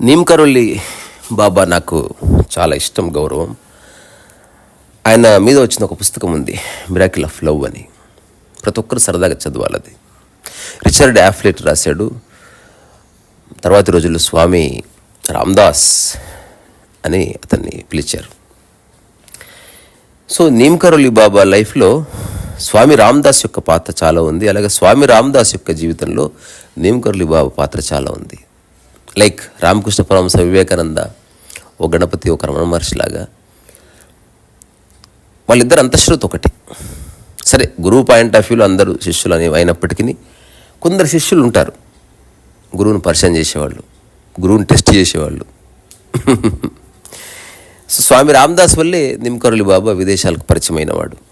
నీమ్కరొల్లి బాబా నాకు చాలా ఇష్టం గౌరవం. ఆయన మీద వచ్చిన ఒక పుస్తకం ఉంది మిరాకిల్ ఆఫ్ లవ్ అని. ప్రతి ఒక్కరు సరదాగా చదవాలది. రిచర్డ్ యాఫ్లెట్ రాశాడు. తర్వాతి రోజుల్లో స్వామి రామ్దాస్ అని అతన్ని పిలిచారు. సో నీమ్కరోలి బాబా లైఫ్లో స్వామి రామ్దాస్ యొక్క పాత్ర చాలా ఉంది. అలాగే స్వామి రామ్దాస్ యొక్క జీవితంలో నేమకర్లి బాబా పాత్ర చాలా ఉంది. లైక్ రామకృష్ణ పరమహంస వివేకానంద ఓ గణపతి ఒక రమణ మహర్షిలాగా వాళ్ళిద్దరు అంతశ్రుతి ఒకటి. సరే గురువు పాయింట్ ఆఫ్ వ్యూలో అందరూ శిష్యులు అని అయినప్పటికీ కొందరు శిష్యులు ఉంటారు. గురువుని పరిచయం చేసేవాళ్ళు గురువుని టెస్ట్ చేసేవాళ్ళు. సో స్వామి రామదాస్ వల్లే నిమ్కరులి బాబా విదేశాలకు పరిచయమైనవాడు.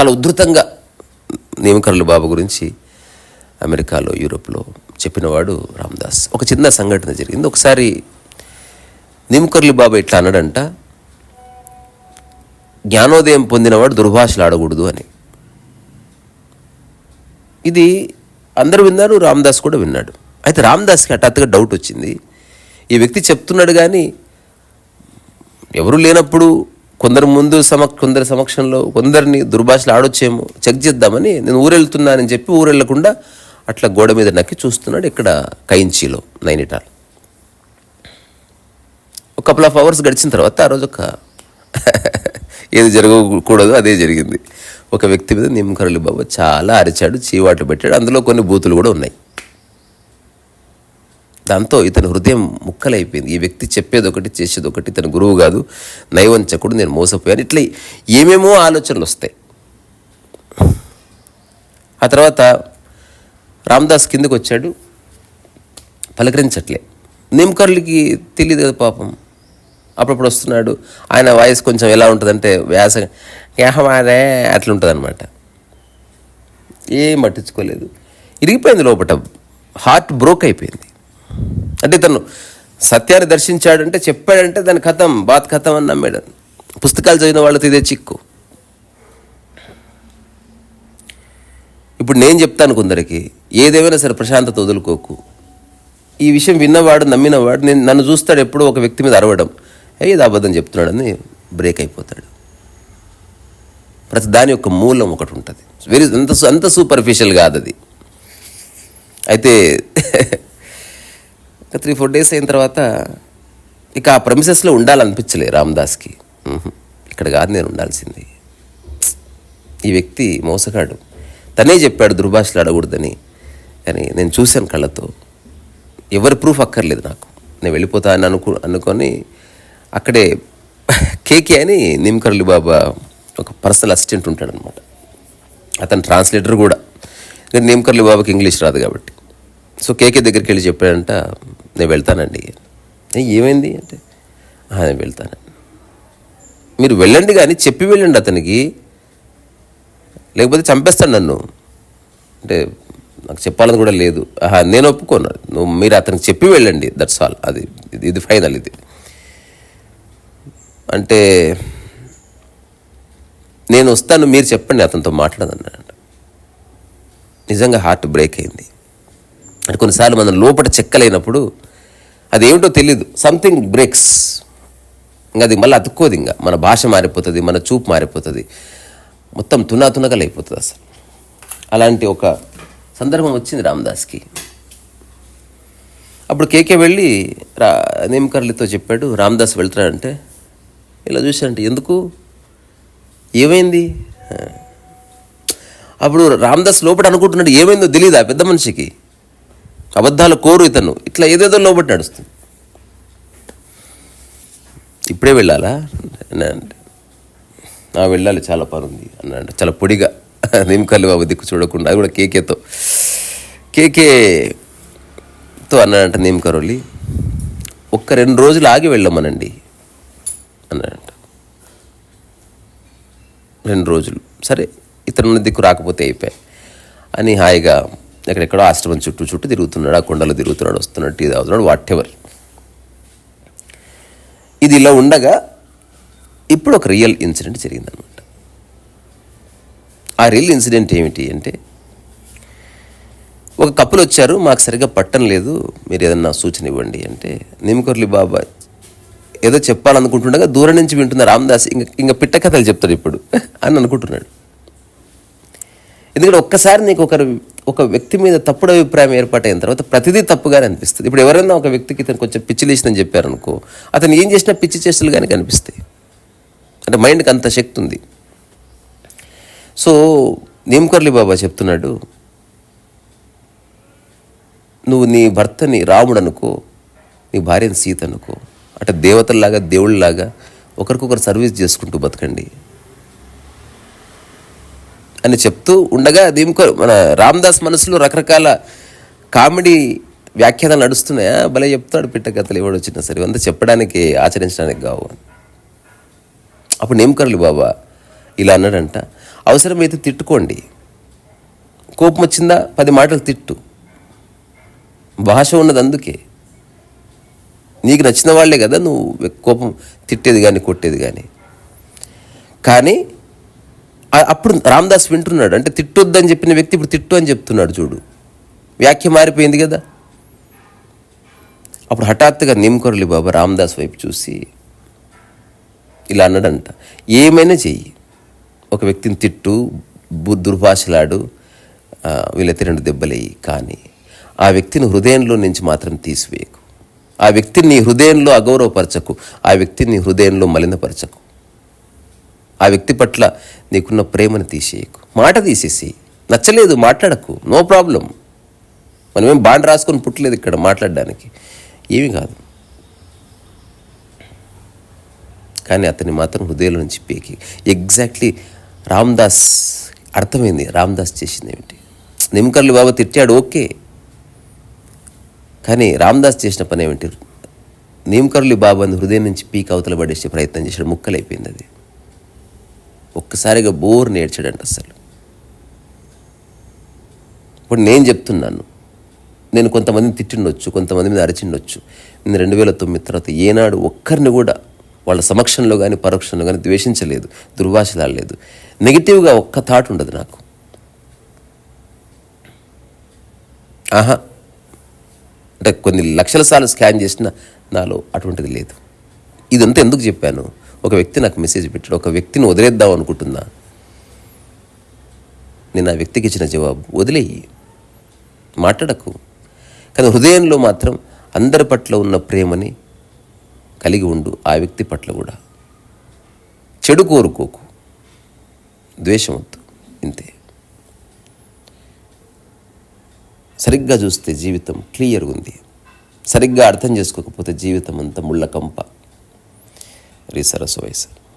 చాలా ఉధృతంగా నిమ్కరులి బాబు గురించి అమెరికాలో యూరోప్లో చెప్పినవాడు రామదాస్. ఒక చిన్న సంఘటన జరిగింది. ఒకసారి నిమ్కర్లి బాబు ఇట్లా అన్నాడంట జ్ఞానోదయం పొందినవాడు దుర్భాషలు ఆడకూడదు అని. ఇది అందరూ విన్నారు రామదాస్ కూడా విన్నాడు. అయితే రామదాస్కి హఠాత్తుగా డౌట్ వచ్చింది. ఈ వ్యక్తి చెప్తున్నాడు కానీ ఎవరు లేనప్పుడు కొందరు ముందు సమ కొందరి సమక్షంలో కొందరిని దుర్భాషలు ఆడొచ్చేమో చెక్ చేద్దామని నేను ఊరెళ్తున్నానని చెప్పి ఊరెళ్ళకుండా అట్లా గోడ మీద నక్కి చూస్తున్నాడు ఇక్కడ కైంచీలో నైనిటాల్. ఒక కపుల్ ఆఫ్ అవర్స్ గడిచిన తర్వాత ఆ రోజు ఒక ఏది జరగకూడదు అదే జరిగింది. ఒక వ్యక్తి మీద నిమ్మకరలి బాబా చాలా అరిచాడు చీవాట్లు పెట్టాడు అందులో కొన్ని బూతులు కూడా ఉన్నాయి. దాంతో ఇతని హృదయం ముక్కలైపోయింది. ఈ వ్యక్తి చెప్పేది ఒకటి చేసేది ఒకటి ఇతను గురువు కాదు. నైవంచకుడు నేను మోసపోయాను. ఇట్లా ఏమేమో ఆలోచనలు వస్తాయి. ఆ తర్వాత రామ్దాస్ కిందకు వచ్చాడు పలకరించట్లే. నిమ్కర్లకి తెలియదు కదా పాపం. అప్పుడప్పుడు వస్తున్నాడు. ఆయన వాయిస్ కొంచెం ఎలా ఉంటుందంటే వ్యాస ఏహమాదే అట్లా ఉంటుందన్నమాట ఏం పట్టించుకోలేదు. ఇరిగిపోయింది లోపల హార్ట్ బ్రోక్ అయిపోయింది. అంటే తను సత్యాన్ని దర్శించాడంటే చెప్పాడంటే దాని కథం బాత్ కథం అని నమ్మాడు. పుస్తకాలు చదివిన వాళ్ళతో ఇదే చిక్కు. ఇప్పుడు నేను చెప్తాను కొందరికి ఏదేమైనా సరే ప్రశాంతత వదులుకోకు. ఈ విషయం విన్నవాడు నమ్మినవాడు నేను నన్ను చూస్తాడు ఎప్పుడో ఒక వ్యక్తి మీద అరవడం. ఏది అబద్ధం చెప్తున్నాడని బ్రేక్ అయిపోతాడు. ప్రతి దాని యొక్క మూలం ఒకటి ఉంటుంది. వెరీ అంత అంత సూపర్ఫిషియల్ కాదు అది. అయితే ఒక త్రీ ఫోర్ డేస్ అయిన తర్వాత ఇక ఆ ప్రమిసెస్లో ఉండాలనిపించలే రామ్దాస్కి. ఇక్కడ కాదు నేను ఉండాల్సింది. ఈ వ్యక్తి మోసగాడు. తనే చెప్పాడు దుర్భాషలు అడగకూడదని. కానీ నేను చూశాను కళ్ళతో. ఎవరి ప్రూఫ్ అక్కర్లేదు నాకు. నేను వెళ్ళిపోతా అని అనుకు అనుకొని అక్కడే కేకే అని నిమ్కర్లి బాబా ఒక పర్సనల్ అసిస్టెంట్ ఉంటాడనమాట అతను ట్రాన్స్లేటర్ కూడా. కానీ నిమ్కర్లి బాబాకి ఇంగ్లీష్ రాదు కాబట్టి. సో కేకే దగ్గరికి వెళ్ళి చెప్పాడంట నేను వెళ్తానండి. ఏమైంది అంటే నేను వెళ్తాను. మీరు వెళ్ళండి కానీ చెప్పి వెళ్ళండి అతనికి. లేకపోతే చంపేస్తాడు నన్ను. అంటే నాకు చెప్పాలని కూడా లేదు. ఆహా నేను ఒప్పుకోను. నువ్వు మీరు అతనికి చెప్పి వెళ్ళండి. దట్స్ ఆల్ అది ఇది ఇది ఫైనల్ ఇది. అంటే నేను వస్తాను మీరు చెప్పండి అతనితో మాట్లాడదన్నాడు నిజంగా హార్ట్ బ్రేక్ అయింది. అంటే కొన్నిసార్లు మనం లోపల చెక్కలేనప్పుడు అదేమిటో తెలియదు సంథింగ్ బ్రేక్స్ ఇంకా అది మళ్ళీ అతుక్కోదు ఇంకా. మన భాష మారిపోతుంది మన చూపు మారిపోతుంది. మొత్తం తునా తునకలు అయిపోతుంది అసలు. అలాంటి ఒక సందర్భం వచ్చింది రామదాస్కి. అప్పుడు కేకే వెళ్ళి రా నేమకర్లితో చెప్పాడు రామదాస్ వెళ్తాడంటే ఇలా చూశాడంటే ఎందుకు? ఏమైంది? అప్పుడు రామదాస్ లోపల అనుకుంటున్నాడు ఏమైందో తెలియదు ఆ పెద్ద మనిషికి? అబద్ధాలు కోరు ఇతను. ఇట్లా ఏదేదో లోబట్టి నడుస్తుంది. ఇప్పుడే వెళ్ళాలా? అని అంటే. వెళ్ళాలి చాలా పని ఉంది అన్నాడు చాలా పొడిగా. నిమ్మకల్లి బాబు దిక్కు చూడకుండా అది కూడా కేకేతో. కేకేతో అన్నాడంట నిమ్మకరోలి ఒక్క రెండు రోజులు ఆగి వెళ్ళమనండి. అన్నాడంట రెండు రోజులు. సరే ఇతను దిక్కు రాకపోతే అయిపోయాయి. అని హాయిగా ఎక్కడెక్కడో ఆశ్రమం చుట్టూ చుట్టూ తిరుగుతున్నాడు ఆ కొండలో తిరుగుతున్నాడు వస్తున్నాడు టీ తాగుతున్నాడు వాట్ ఎవర్ ఇది ఇలా ఉండగా ఇప్పుడు ఒక రియల్ ఇన్సిడెంట్ జరిగిందనమాట ఆ రియల్ ఇన్సిడెంట్ ఏమిటి అంటే ఒక కప్పులు వచ్చారు మాకు సరిగ్గా పట్టం లేదు మీరు ఏదన్నా సూచన ఇవ్వండి అంటే నిమ్కొర్లి బాబా ఏదో చెప్పాలనుకుంటుండగా దూరం నుంచి వింటున్న రామదాస్ ఇంక ఇంకా పిట్ట కథలు చెప్తాడు ఇప్పుడు అని అనుకుంటున్నాడు. ఎందుకంటే ఒక్కసారి నీకు ఒకరు ఒక వ్యక్తి మీద తప్పుడు అభిప్రాయం ఏర్పాటైన తర్వాత ప్రతిదీ తప్పుగానే అనిపిస్తుంది. ఇప్పుడు ఎవరైనా ఒక వ్యక్తికి ఇతను కొంచెం పిచ్చి లేచిందని చెప్పారనుకో అతను ఏం చేసినా పిచ్చి చేష్టలు కానీ కనిపిస్తాయి. అంటే మైండ్కి అంత శక్తి ఉంది. సో నీమ్కర్లి బాబా చెప్తున్నాడు నువ్వు నీ భర్తని రాముడు అనుకో నీ భార్యని సీత అనుకో అంటే దేవతల్లాగా దేవుళ్ళలాగా ఒకరికొకరు సర్వీస్ చేసుకుంటూ బతకండి. అని చెప్తూ ఉండగా దీంకో మన రామ్దాస్ మనసులో రకరకాల కామెడీ వ్యాఖ్యానాలు నడుస్తున్నాయా? భలే చెప్తాడు పిట్ట కథలు ఎవడు వచ్చినా సరే. అంతా చెప్పడానికి ఆచరించడానికి కావు అప్పుడు నేమకర్లు బాబా ఇలా అన్నాడంట. అవసరమైతే తిట్టుకోండి. కోపం వచ్చిందా? పది మాటలు తిట్టు. భాష ఉన్నది అందుకే. నీకు నచ్చిన వాళ్ళే కదా నువ్వు కోపం తిట్టేది కానీ కొట్టేది కానీ కానీ అప్పుడు రామదాస్ వింటున్నాడు. అంటే తిట్టొద్దని చెప్పిన వ్యక్తి ఇప్పుడు తిట్టు అని చెప్తున్నాడు చూడు. వ్యాఖ్య మారిపోయింది కదా. అప్పుడు హఠాత్తుగా నిమ్కొరలి బాబా రామదాస్ వైపు చూసి ఇలా అన్నాడంట ఏమైనా చెయ్యి. ఒక వ్యక్తిని తిట్టు దుర్భాషలాడు వీళ్ళ వీళ్ళైతే రెండు దెబ్బలేయి. కానీ ఆ వ్యక్తిని హృదయంలో నుంచి మాత్రం తీసివేయకు. ఆ వ్యక్తిని నీ హృదయంలో అగౌరవపరచకు. ఆ వ్యక్తిని నీ హృదయంలో మలినపరచకు. ఆ వ్యక్తి పట్ల నీకున్న ప్రేమను తీసేయకు. మాట తీసేసి నచ్చలేదు మాట్లాడకు నో ప్రాబ్లం మనమేం బాండ్ రాసుకొని పుట్టలేదు ఇక్కడ మాట్లాడడానికి. ఏమీ కాదు. కానీ అతని మాత్రం హృదయంలో నుంచి పీకి. ఎగ్జాక్ట్లీ రామ్దాస్ అర్థమైంది రామ్దాస్ చేసింది ఏమిటి? నిమ్కర్లు బాబా తిట్టాడు ఓకే. కానీ రామ్దాస్ చేసిన పని ఏమిటి? నిమ్కర్లు బాబాని హృదయం నుంచి పీక్ అవతల పడేసే ప్రయత్నం చేశాడు ముక్కలైపోయింది అది. ఒక్కసారిగా బోర్ నేర్చాడంట అసలు ఇప్పుడు నేను చెప్తున్నాను నేను కొంతమందిని తిట్టిండొచ్చు కొంతమంది మీద అరిచిండొచ్చు. నేను రెండు వేల తొమ్మిది తర్వాత ఏనాడు ఒక్కరిని కూడా వాళ్ళ సమక్షంలో కానీ పరోక్షంలో కానీ ద్వేషించలేదు దుర్భాషలాడలేదు నెగిటివ్గా ఒక్క థాట్ ఉండదు నాకు. ఆహా. అంటే కొన్ని లక్షల సార్లు స్కాన్ చేసిన నాలో అటువంటిది లేదు. ఇదంతా ఎందుకు చెప్పాను? ఒక వ్యక్తి నాకు మెసేజ్ పెట్టాడు. ఒక వ్యక్తిని వదిలేద్దాం అనుకుంటున్నా. నేను ఆ వ్యక్తికి ఇచ్చిన జవాబు వదిలేయి. మాట్లాడకు. కానీ హృదయంలో మాత్రం అందరి పట్ల ఉన్న ప్రేమని కలిగి ఉండు ఆ వ్యక్తి పట్ల కూడా. చెడు కోరుకోకు. ద్వేషం వద్దు. ఇంతే. సరిగ్గా చూస్తే జీవితం క్లియర్గా ఉంది. సరిగ్గా అర్థం చేసుకోకపోతే జీవితం అంతా ముళ్ళకంప రీ సరస్సు వయసు